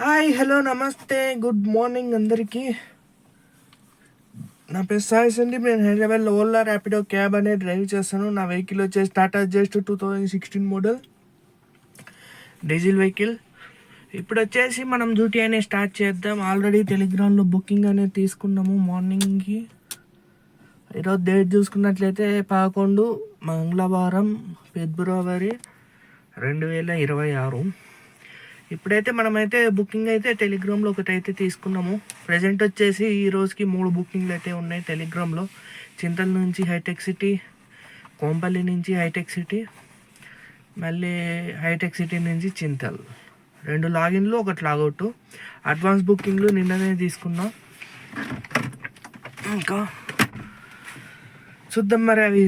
Hi hello నమస్తే. Good morning అందరికీ. నా పేరు సాయిస్ అండి నేను హైదరాబాద్లో ఓలా ర్యాపిడో క్యాబ్ అనేది డ్రైవ్ చేస్తాను. నా వెహికల్ వచ్చేసి Tata just two thousand sixteen model. Diesel vehicle. ఇప్పుడు వచ్చేసి మనం డ్యూటీ అనేది స్టార్ట్ చేద్దాం. ఆల్రెడీ టెలిగ్రామ్లో బుకింగ్ అనేది తీసుకున్నాము మార్నింగ్కి. ఈరోజు డేట్ చూసుకున్నట్లయితే పదకొండు మంగళవారం ఫిబ్రవరి రెండు వేల ఇరవై ఆరు. ఇప్పుడైతే మనమైతే బుకింగ్ అయితే టెలిగ్రామ్లో ఒకటి అయితే తీసుకున్నాము. ప్రజెంట్ వచ్చేసి ఈ రోజుకి మూడు బుకింగ్లు అయితే ఉన్నాయి టెలిగ్రామ్లో చింతల నుంచి హైటెక్ సిటీ కోంపల్లి నుంచి హైటెక్ సిటీ మళ్ళీ హైటెక్ సిటీ నుంచి చింతల్. రెండు లాగిన్లు ఒకటి లాగౌట్. అడ్వాన్స్ బుకింగ్లు నిన్ననే తీసుకున్నాం. ఇంకా చూద్దాం మరి అవి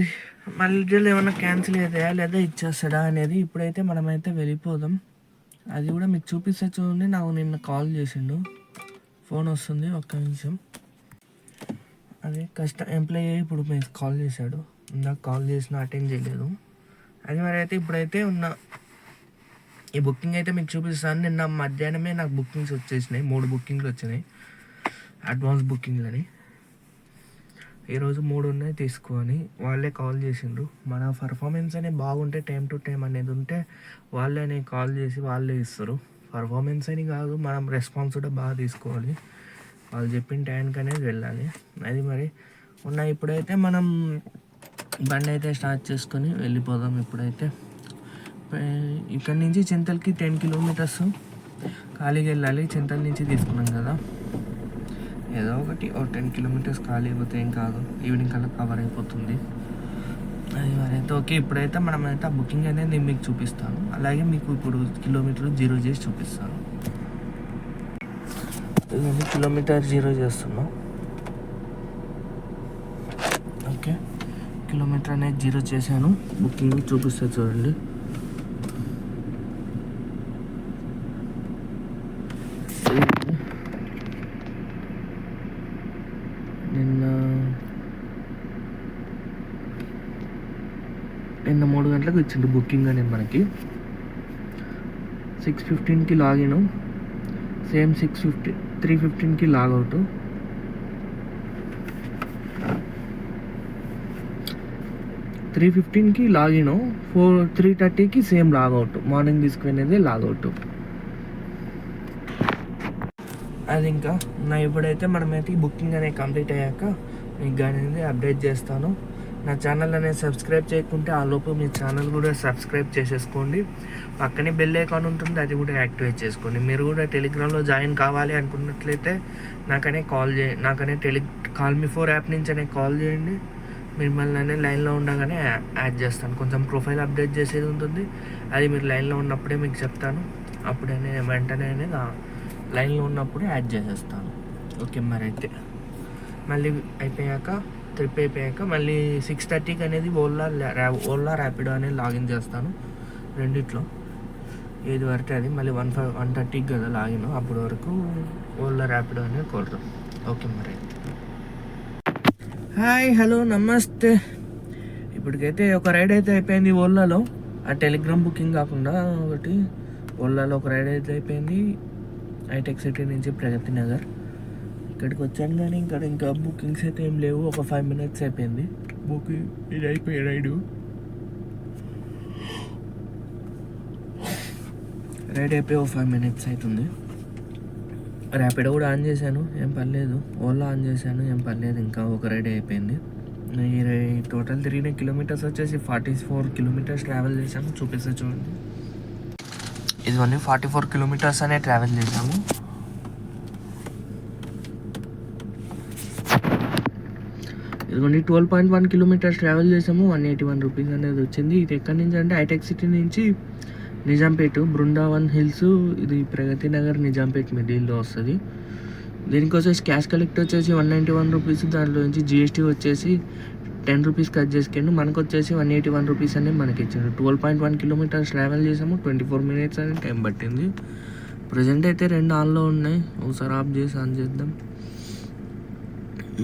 మళ్ళీ ఏమైనా క్యాన్సిల్ అవుతాయా లేదా ఇచ్చేస్తాడా అనేది ఇప్పుడైతే మనమైతే వెళ్ళిపోదాం. అది కూడా మీకు చూపిస్తే చూడండి. నాకు నిన్న కాల్ చేసిండు. ఫోన్ వస్తుంది ఒక్క నిమిషం. అదే కష్ట ఎంప్లాయీ ఇప్పుడు మీకు కాల్ చేశాడు. ఇందాక కాల్ చేసిన అటెండ్ చేయలేదు. అది మరి అయితే ఇప్పుడైతే ఉన్న ఈ బుకింగ్ అయితే మీకు చూపిస్తాను. నిన్న మధ్యాహ్నమే నాకు బుకింగ్స్ వచ్చేసినాయి. మూడు బుకింగ్లు వచ్చినాయి. అడ్వాన్స్ బుకింగ్లని. ఈరోజు మూడు ఉన్నాయి తీసుకొని వాళ్ళే కాల్ చేసిండ్రు. మన పర్ఫార్మెన్స్ అనేది బాగుంటే టైం టు టైం అనేది ఉంటే వాళ్ళే కాల్ చేసి వాళ్ళే ఇస్తారు. పర్ఫార్మెన్స్ అని కాదు మనం రెస్పాన్స్ కూడా బాగా తీసుకోవాలి. వాళ్ళు చెప్పిన టైంకి అనేది వెళ్ళాలి. అది మరి. ఉన్న ఇప్పుడైతే మనం బండి అయితే స్టార్ట్ చేసుకొని వెళ్ళిపోదాం ఇప్పుడైతే. ఇక్కడ నుంచి చింతలకి టెన్ కిలోమీటర్స్ ఖాళీగా వెళ్ళాలి. చింతల నుంచి తీసుకున్నాం కదా. ఏదో ఒకటి ఓ టెన్ కిలోమీటర్స్ ఖాళీ అయిపోతే ఏం కాదు. ఈవినింగ్ కల్లా కవర్ అయిపోతుంది. అది మరైతే ఓకే ఇప్పుడైతే మనం అయితే ఆ బుకింగ్ అనేది నేను మీకు చూపిస్తాను. అలాగే మీకు ఇప్పుడు కిలోమీటర్ జీరో చేసి చూపిస్తాను. ఇవన్నీ కిలోమీటర్ జీరో చేస్తున్నాం. ఓకే కిలోమీటర్ అనేది జీరో చేశాను. బుకింగ్ చూపిస్తా చూడండి నిన్న కింద మూడు గంటలకు ఇచ్చిండు బుకింగ్ అనేది మనకి. Six ఫిఫ్టీన్కి login same six fifty three ఫిఫ్టీన్కి logout three ఫిఫ్టీన్కి లాగిన్ ఫోర్ త్రీ థర్టీకి సేమ్ లాగౌట్ మార్నింగ్ తీసుకునేది లాగౌట్ అది ఇంకా. నా ఇప్పుడైతే మనమైతే బుకింగ్ అనేది కంప్లీట్ అయ్యాక మీకు అనేది అప్డేట్ చేస్తాను. నా ఛానల్ అనేది సబ్స్క్రైబ్ చేయకుంటే ఆ లోపు మీ ఛానల్ కూడా సబ్స్క్రైబ్ చేసేసుకోండి. పక్కనే బెల్ ఐకాన్ ఉంటుంది అది కూడా యాక్టివేట్ చేసుకోండి. మీరు కూడా టెలిగ్రామ్లో జాయిన్ కావాలి అనుకున్నట్లయితే నాకనే కాల్ చే నాకనే టెలి కాల్ మీ ఫోర్ యాప్ నుంచి అనే కాల్ చేయండి. మిమ్మల్ని అనే లైన్లో ఉండగానే యాడ్ చేస్తాను. కొంచెం ప్రొఫైల్ అప్డేట్ చేసేది ఉంటుంది. అది మీరు లైన్లో ఉన్నప్పుడే మీకు చెప్తాను. అప్పుడే వెంటనే అనేది లైన్లో ఉన్నప్పుడే యాడ్ చేసేస్తాను. ఓకే మరి అయితే మళ్ళీ అయిపోయాక ట్రిప్ అయిపోయాక మళ్ళీ సిక్స్ థర్టీకి అనేది ఓలా ఓలా ర్యాపిడో అనేది లాగిన్ చేస్తాను. రెండిట్లో. ఏది పడితే అది మళ్ళీ వన్ ఫైవ్ వన్ థర్టీకి కదా లాగిన్. అప్పటి వరకు ఓలా ర్యాపిడో అనేది కొడతాం ఓకే మరి. హాయ్ హలో నమస్తే. ఇప్పటికైతే ఒక రైడ్ అయితే అయిపోయింది ఓలాలో. ఆ టెలిగ్రామ్ బుకింగ్ కాకుండా ఒకటి ఓలాలో ఒక రైడ్ అయితే అయిపోయింది. హైటెక్ సిటీ నుంచి ప్రగతి నగర్. ఇక్కడికి వచ్చాను కానీ ఇక్కడ ఇంకా బుకింగ్స్ అయితే ఏం లేవు. ఒక ఫైవ్ మినిట్స్ అయిపోయింది. బుకింగ్ ఇది అయిపోయి రైడు. రైడ్ అయిపోయి ఒక ఫైవ్ మినిట్స్ అవుతుంది. ర్యాపిడో కూడా ఆన్ చేశాను. ఏం పర్లేదు. ఓలా ఆన్ చేశాను. ఏం పర్లేదు. ఇంకా ఒక రైడ్ అయిపోయింది. ఈ టోటల్ తిరిగిన కిలోమీటర్స్ వచ్చేసి ఫార్టీ ఫోర్ కిలోమీటర్స్ ట్రావెల్ చేశాము. చూపిస్తే చూడండి. ఇదివన్నీ ఫార్టీ ఫోర్ కిలోమీటర్స్ అనే ట్రావెల్ చేసాము ఇదిగోండి twelve point one kilometres travel చేసాము. వన్ ఎయిటీ వన్ రూపీస్ అనేది వచ్చింది. ఇది ఎక్కడి నుంచి అంటే హైటెక్ సిటీ నుంచి నిజాంపేట్ బృందావన్ హిల్స్. ఇది ప్రగతి నగర్ నిజాంపేట్ మిడిల్లో వస్తుంది. దీనికి వచ్చేసి క్యాష్ కలెక్ట్ వచ్చేసి వన్ నైంటీ వన్ రూపీస్ దాంట్లో నుంచి జిఎస్టీ వచ్చేసి టెన్ రూపీస్ కట్ చేసుకెళ్ళి మనకు వచ్చేసి వన్ ఎయిటీ వన్ రూపీస్ అనేది మనకి ఇచ్చారు twelve point one kilometres travel చేసాము. ట్వంటీ ఫోర్ మినిట్స్ అనేది టైం పట్టింది. ప్రజెంట్ అయితే రెండు ఆన్లో ఉన్నాయి. ఒకసారి ఆఫ్ చేసి ఆన్ చేద్దాం.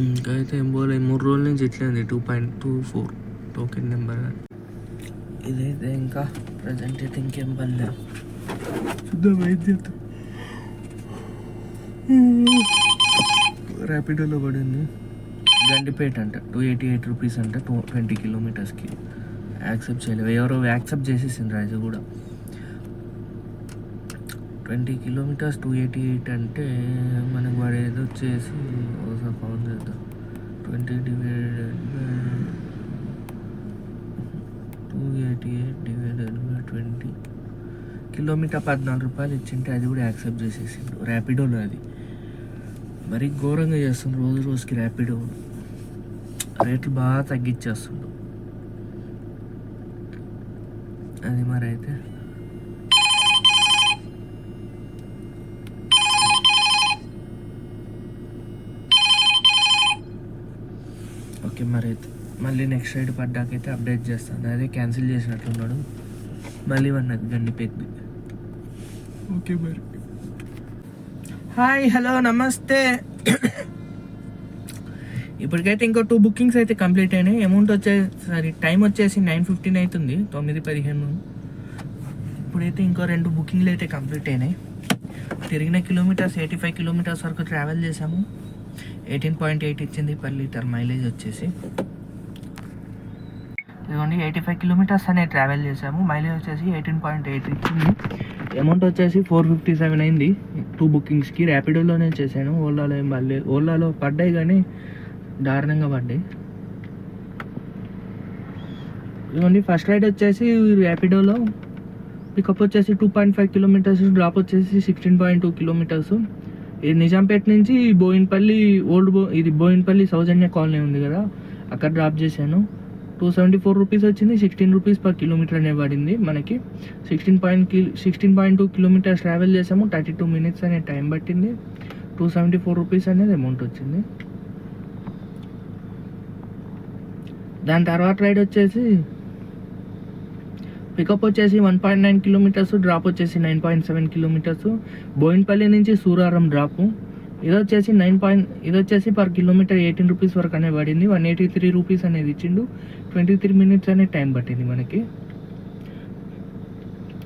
ఇంకా అయితే ఏం పోలే మూడు రోజుల నుంచి ఇట్లే ఉంది two point two four token number ఇదైతే ఇంకా ప్రజెంట్ అయితే ఇంకేం పర్లేదు చూద్దాం చేద్దాం. ర్యాపిడోలో పడింది. గండిపేట అంట టూ ఎయిటీ ఎయిట్ రూపీస్ అంట టూ ట్వంటీ కిలోమీటర్స్కి యాక్సెప్ట్ చేయలేదు. ఎవరో యాక్సెప్ట్ చేసేసిండ్రు అది కూడా. Twenty kilometres two eighty eight అంటే మనకు పడేది వచ్చేసి ఒకసారి కౌంట్ చేద్దాం. Twenty divided by two eighty eight divided by twenty. Kilometre పద్నాలుగు రూపాయలు ఇచ్చింటే అది కూడా యాక్సెప్ట్ చేసేసిండు. ర్యాపిడోలో అది. మరీ ఘోరంగా చేస్తుంది రోజు రోజుకి ర్యాపిడో రేట్లు బాగా తగ్గించేస్తుండు. అది మరి అయితే ఓకే మరి అయితే మళ్ళీ నెక్స్ట్ రైడ్ పడ్డాకైతే అప్డేట్ చేస్తాను అదే క్యాన్సిల్ చేసినట్లున్నాడు మళ్ళీ వన్నది గండి పెద్ది ఓకే మరి. హాయ్ హలో నమస్తే. ఇప్పటికైతే ఇంకో టూ బుకింగ్స్ అయితే కంప్లీట్ అయినాయి. అమౌంట్ వచ్చేసి సారీ టైం వచ్చేసి నైన్ ఫిఫ్టీన్ అవుతుంది తొమ్మిది పదిహేను. ఇప్పుడైతే ఇంకో రెండు బుకింగ్లు అయితే కంప్లీట్ అయినాయి. తిరిగిన కిలోమీటర్స్ ఎయిటీ ఫైవ్ కిలోమీటర్స్ వరకు ట్రావెల్ చేసాము ఎయిటీన్ పాయింట్ ఎయిట్ ఇచ్చింది పర్ లీటర్ మైలేజ్ వచ్చేసి. ఇదిగోండి ఎయిటీ ఫైవ్ కిలోమీటర్స్ అనే ట్రావెల్ చేసాము మైలేజ్ వచ్చేసి ఎయిటీన్ పాయింట్ ఎయిట్ ఇచ్చింది. అమౌంట్ వచ్చేసి ఫోర్ ఫిఫ్టీ సెవెన్ అయింది. టూ బుకింగ్స్కి ర్యాపిడోలోనే చేశాను. ఓలాలో ఏం పడలేదు ఓలాలో పడ్డాయి కానీ దారుణంగా పడ్డాయి. ఇదిగోండి ఫస్ట్ రైడ్ వచ్చేసి ర్యాపిడోలో పికప్ వచ్చేసి two point five kilometres drop వచ్చేసి సిక్స్టీన్ పాయింట్ టూ కిలోమీటర్స్. ఇది నిజాంపేట నుంచి బోయిన్పల్లి ఓల్డ్ బో ఇది బోయిన్పల్లి సౌజన్య కాలనీ ఉంది కదా అక్కడ డ్రాప్ చేశాను. టూ సెవెంటీ ఫోర్ రూపీస్ వచ్చింది సిక్స్టీన్ రూపీస్ పర్ కిలోమీటర్ అనే పడింది మనకి. సిక్స్టీన్ పాయింట్కి sixteen point two kilometres travel చేసాము థర్టీ టూ మినిట్స్ అనే టైం పట్టింది. టూ సెవెంటీ ఫోర్ రూపీస్ అనేది అమౌంట్ వచ్చింది. దాని తర్వాత రైడ్ వచ్చేసి పికప్ వచ్చేసి one point nine kilometres drop వచ్చేసి nine point seven kilometres Boinpally నుంచి సూరారం డ్రాపు ఇది వచ్చేసి నైన్ పాయింట్ ఇది వచ్చేసి పర్ కిలోమీటర్ ఎయిటీన్ రూపీస్ వరకు అనేది పడింది. వన్ ఎయిటీ త్రీ రూపీస్ అనేది ఇచ్చిండు. ట్వంటీ త్రీ మినిట్స్ అనే టైం పట్టింది మనకి.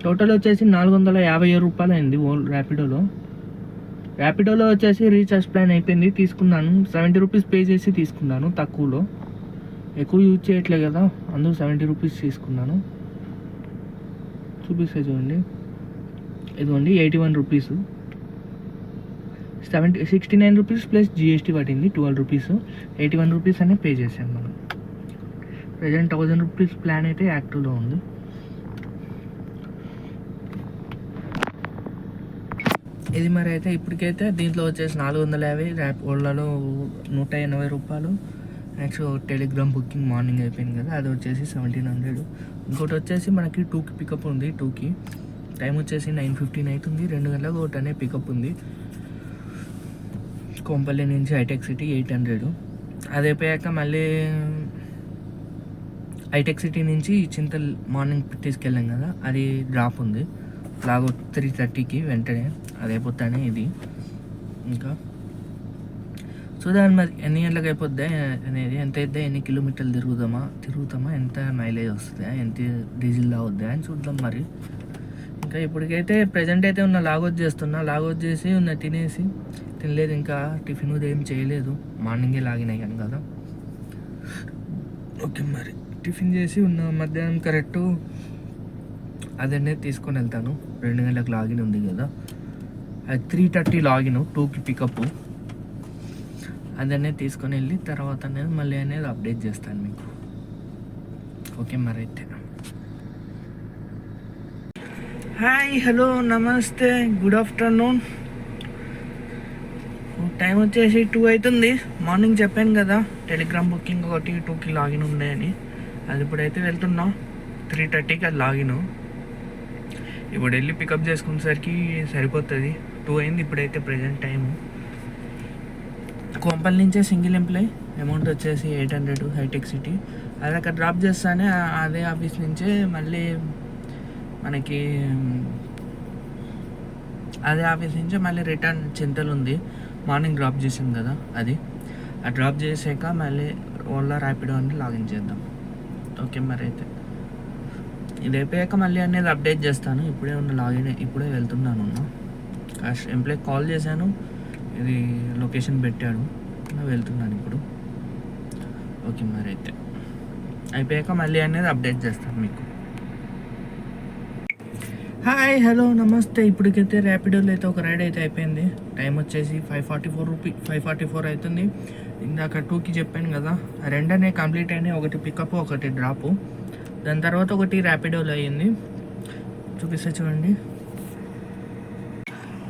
టోటల్ వచ్చేసి నాలుగు వందల యాభై ఏడు రూపాయలు అయింది ఓల్ ర్యాపిడోలో ర్యాపిడోలో వచ్చేసి రీఛార్జ్ ప్లాన్ అయిపోయింది. తీసుకున్నాను. సెవెంటీ రూపీస్ పే చేసి తీసుకున్నాను తక్కువలో. ఎక్కువ యూజ్ చేయట్లే కదా అందుకు సెవెంటీ రూపీస్ తీసుకున్నాను. చూపిస్తే చూడండి. ఇదిగోండి eighty one rupees seventy sixty nine rupees plus GST పట్టింది twelve rupees eighty one rupees అనే పే చేసాం మనం. ప్రజెంట్ థౌజండ్ రూపీస్ ప్లాన్ అయితే యాక్టివ్లో ఉంది. ఇది మరి అయితే ఇప్పటికైతే దీంట్లో వచ్చేసి నాలుగు వందల యాభై ర్యాప్ ఓళ్ళలో నూట ఎనభై రూపాయలు. నెక్స్ట్ టెలిగ్రామ్ బుకింగ్ మార్నింగ్ అయిపోయింది కదా అది వచ్చేసి సెవెంటీన్ హండ్రెడ్ ఇంకోటి వచ్చేసి మనకి టూకి పికప్ ఉంది టూకి. టైం వచ్చేసి నైన్ ఫిఫ్టీన్ అవుతుంది రెండు గంటలకు ఒకటి అనే పికప్ ఉంది. కొంపల్లి నుంచి హైటెక్ సిటీ ఎయిట్ హండ్రెడ్. అది అయిపోయాక మళ్ళీ హైటెక్ సిటీ నుంచి చింతల్ మార్నింగ్ తీసుకెళ్ళాం కదా అది డ్రాప్ ఉంది. లాగో త్రీ థర్టీకి వెంటనే అది అయిపోతానే ఇది. ఇంకా చూద్దాం మరి ఎన్ని గంటలకు అయిపోద్ది? అనేది ఎంత అయితే ఎన్ని కిలోమీటర్లు తిరుగుదామా? తిరుగుతామా? ఎంత మైలేజ్ వస్తుందా? ఎంత డీజిల్ అవుద్దా అని చూద్దాం మరి. ఇంకా ఇప్పటికైతే ప్రజెంట్ అయితే ఉన్న లాగౌట్ చేస్తున్నా. లాగౌట్ చేసి ఉన్న తినేసి తినలేదు ఇంకా. టిఫిన్ ఏం చేయలేదు. మార్నింగే లాగిన్ అయ్యాను కదా. ఓకే మరి. టిఫిన్ చేసి ఉన్న మధ్యాహ్నం కరెక్ట్ అదనే తీసుకొని వెళ్తాను. రెండు గంటలకు లాగిన్ ఉంది కదా. అది త్రీ థర్టీ లాగిన్ టూకి పికప్ అదనే తీసుకొని వెళ్ళి తర్వాత అనేది మళ్ళీ అనేది అప్డేట్ చేస్తాను మీకు. ఓకే మరి అయితే హాయ్ హలో నమస్తే గుడ్ ఆఫ్టర్నూన్ టైం వచ్చేసి టూ అవుతుంది. మార్నింగ్ చెప్పాను కదా టెలిగ్రామ్ బుకింగ్ ఒకటి టూకి లాగిన్ ఉన్నాయని అది ఇప్పుడైతే వెళ్తున్నా. త్రీ థర్టీకి అది లాగిన్ ఇప్పుడు వెళ్ళి పికప్ చేసుకునేసరికి సరిపోతుంది. టూ అయింది ఇప్పుడైతే ప్రజెంట్ టైము కొంపల్ నుంచే సింగిల్ ఎంప్లాయ్ అమౌంట్ వచ్చేసి ఎయిట్ హండ్రెడ్ హైటెక్ సిటీ. అది అక్కడ డ్రాప్ చేస్తానే అదే ఆఫీస్ నుంచే మళ్ళీ మనకి అదే ఆఫీస్ నుంచే మళ్ళీ రిటర్న్ చింతలు ఉంది. మార్నింగ్ డ్రాప్ చేసాం కదా అది. ఆ డ్రాప్ చేసాక మళ్ళీ ఓలా ర్యాపిడో అని లాగిన్ చేద్దాం. ఓకే మరి అయితే. ఇది అయిపోయాక మళ్ళీ అనేది అప్డేట్ చేస్తాను. ఇప్పుడే ఉన్న లాగిన్ ఇప్పుడే వెళ్తున్నాను కాస్ట్ ఎంప్లాయ్ కాల్ చేశాను. ఇది లొకేషన్ పెట్టాడు. నా వెళ్తున్నాను ఇప్పుడు. ఓకే మరి అయితే. అయిపోయాక మళ్ళీ అనేది అప్డేట్ చేస్తాను మీకు. హాయ్ హలో నమస్తే. ఇప్పటికైతే ర్యాపిడోలో అయితే ఒక రైడ్ అయితే అయిపోయింది. టైం వచ్చేసి five forty four rupee five forty four అవుతుంది. ఇందాక టూకి చెప్పాను కదా రెండనే కంప్లీట్ అయినాయి. ఒకటి పికప్ ఒకటి డ్రాపు. దాని తర్వాత ఒకటి ర్యాపిడోలో అయ్యింది చూపిస్తే చూడండి.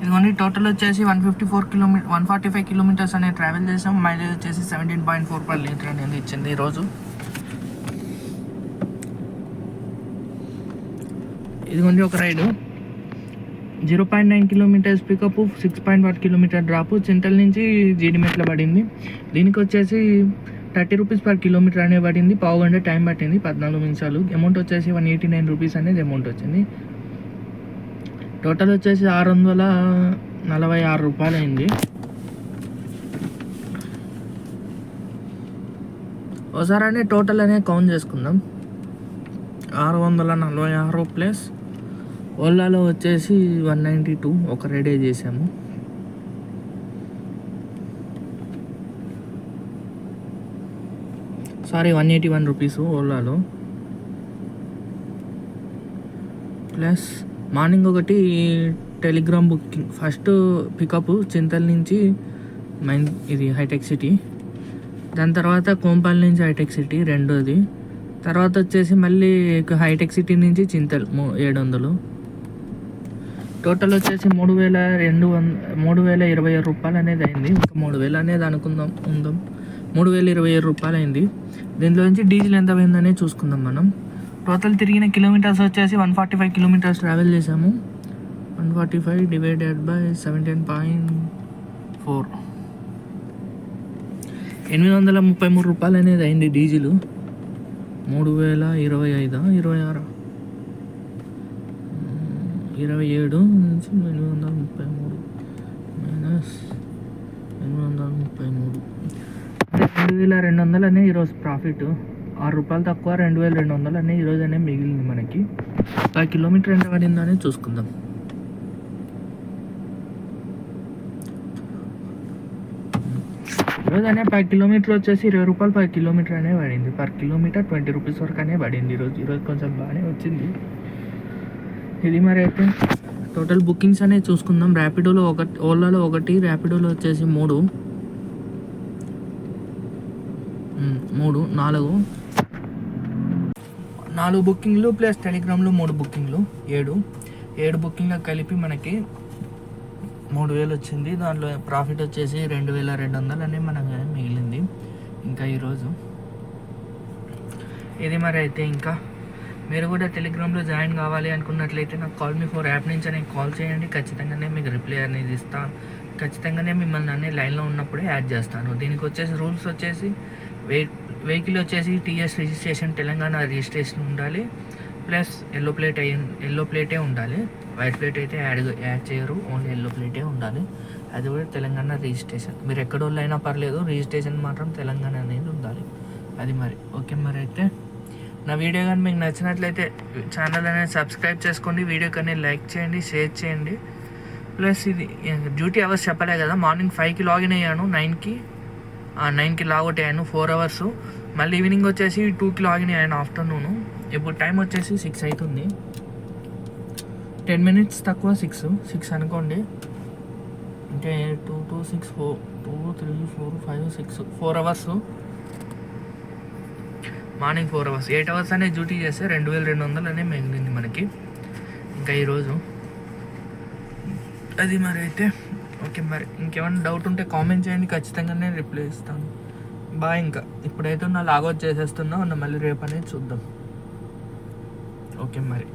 ఇదిగోండి టోటల్ వచ్చేసి one fifty four kilometre one forty five kilometres అనేది ట్రావెల్ చేసాం మైలేజ్ వచ్చేసి seventeen point four per litre అనేది ఇచ్చింది ఈరోజు. ఇదిగోండి ఒక ride. Zero point nine kilometres pickup six point one kilometre drop Chintal నుంచి జీడిమెట్ల పడింది. దీనికి వచ్చేసి థర్టీ రూపీస్ పర్ కిలోమీటర్ అనేది పడింది. పావు గంట టైం పట్టింది పద్నాలుగు నిమిషాలు. అమౌంట్ వచ్చేసి వన్ ఎయిటీ నైన్ రూపీస్ అనేది అమౌంట్ వచ్చింది. టోటల్ వచ్చేసి ఆరు వందల నలభై ఆరు రూపాయలు అయింది ఒకసారి టోటల్ అనే కౌంట్ చేసుకుందాం. ఆరు వందల నలభై ఆరు ప్లస్ ఓలాలో వచ్చేసి వన్ నైంటీ టూ ఒక రెడీ చేసాము. Sorry one eighty one rupees ఓలాలో plus morning ఒకటి Telegram booking first pickup Chintal నుంచి మైన్ ఇది హైటెక్ సిటీ దాని తర్వాత కోంపల్లి నుంచి హైటెక్ సిటీ రెండోది తర్వాత వచ్చేసి మళ్ళీ హైటెక్ సిటీ నుంచి చింతల్ మూ- ఏడు వందలు టోటల్ వచ్చేసి మూడు వేల రెండు వంద మూడు వేల ఇరవై ఆరు రూపాయలు అనేది అయింది. ఇంకా మూడు వేలు అనేది అనుకుందాం ఉందాం. మూడు వేల ఇరవై ఆరు రూపాయలు అయింది. దీంట్లో నుంచి డీజిల్ ఎంత పోయిందనే చూసుకుందాం మనం. టోటల్ తిరిగిన కిలోమీటర్స్ వచ్చేసి one forty five kilometres travel చేసాము one forty five divided by seventeen point four ఎనిమిది వందల ముప్పై మూడు రూపాయలు అనేది అయింది డీజిల్. మూడు వేల ఇరవై ఐదా? ఇరవై ఆరు? ఇరవై ఏడు నుంచి ఎనిమిది వందల ముప్పై మూడు. మైనస్ ఎనిమిది వందల ముప్పై మూడు. రెండు వేల రెండు వందలు అనే ఈరోజు ప్రాఫిట్ ఆరు రూపాయలు తక్కువ రెండు వేల రెండు వందలు అనే ఈరోజు అనే మిగిలింది మనకి. పది కిలోమీటర్ ఎంత పడిందో అనేది చూసుకుందాం ఈరోజు అనే పది కిలోమీటర్ వచ్చేసి ఇరవై రూపాయలు పది కిలోమీటర్ అనే పడింది. పర్ కిలోమీటర్ ట్వంటీ రూపీస్ వరకు అనే పడింది ఈరోజు ఈరోజు కొంచెం బాగానే వచ్చింది. ఇది మరి అయితే టోటల్ బుకింగ్స్ అనేవి చూసుకుందాం. ర్యాపిడోలో ఒకటి ఓలాలో ఒకటి ర్యాపిడోలో వచ్చేసి మూడు. మూడు నాలుగు. నాలుగు బుకింగ్లు ప్లస్ టెలిగ్రామ్లో మూడు బుకింగ్లు. ఏడు. ఏడు బుకింగ్లకు కలిపి మనకి మూడు వేలు వచ్చింది. దాంట్లో ప్రాఫిట్ వచ్చేసి రెండు వేల రెండు వందలు అనేది మనకు మిగిలింది. ఇంకా ఈరోజు. ఇది మరి అయితే ఇంకా. మీరు కూడా టెలిగ్రామ్లో జాయిన్ కావాలి అనుకున్నట్లయితే నాకు కాల్ మీ ఫోర్ యాప్ నుంచి నేను కాల్ చేయండి. ఖచ్చితంగానే మీకు రిప్లై అనేది ఇస్తాను. ఖచ్చితంగానే మిమ్మల్ని అన్ని లైన్లో ఉన్నప్పుడే యాడ్ చేస్తాను. దీనికి వచ్చేసి రూల్స్ వచ్చేసి వెహికల్ వచ్చేసి టీఎస్ రిజిస్ట్రేషన్ తెలంగాణ రిజిస్ట్రేషన్ ఉండాలి. ప్లస్ ఎల్లో ప్లేట్ అయ్యి ఎల్లో ప్లేటే ఉండాలి. వైట్ ప్లేట్ అయితే యాడ్ యాడ్ చేయరు. ఓన్లీ ఎల్లో ప్లేటే ఉండాలి. అది కూడా తెలంగాణ రిజిస్ట్రేషన్. మీరు ఎక్కడోళ్ళు అయినా పర్లేదు రిజిస్ట్రేషన్ మాత్రం తెలంగాణ అనేది ఉండాలి. అది మరి. ఓకే మరి అయితే. నా వీడియో కానీ మీకు నచ్చినట్లయితే ఛానల్ అనేది సబ్స్క్రైబ్ చేసుకోండి. వీడియో కానీ లైక్ చేయండి షేర్ చేయండి. ప్లస్ ఇది డ్యూటీ అవర్స్ చెప్పలే కదా. మార్నింగ్ ఫైవ్కి లాగిన్ అయ్యాను నైన్కి. నైన్కి లాగౌట్ అయ్యాను ఫోర్ అవర్స్. మళ్ళీ ఈవినింగ్ వచ్చేసి టూకి లాగిన్ అయ్యాను ఆఫ్టర్నూన్. ఇప్పుడు టైం వచ్చేసి సిక్స్ అవుతుంది టెన్ మినిట్స్ తక్కువ సిక్స్. సిక్స్ అనుకోండి. అంటే two two six four. Two three four five six. Four hours. Morning four hours. Eight hours అనే డ్యూటీ చేస్తే రెండు వేల రెండు వందలు అనే మిగిలింది మనకి. ఇంకా ఈరోజు. అది మరి అయితే ఓకే మరి ఇంకేమైనా డౌట్ ఉంటే కామెంట్ చేయండి ఖచ్చితంగా నేను రిప్లై ఇస్తాను. బాయ్ ఇంకా. ఇప్పుడైతే నా లాగౌట్ చేసేస్తున్నా ఉన్న మళ్ళీ రేపు అనేది చూద్దాం. ఓకే మరి.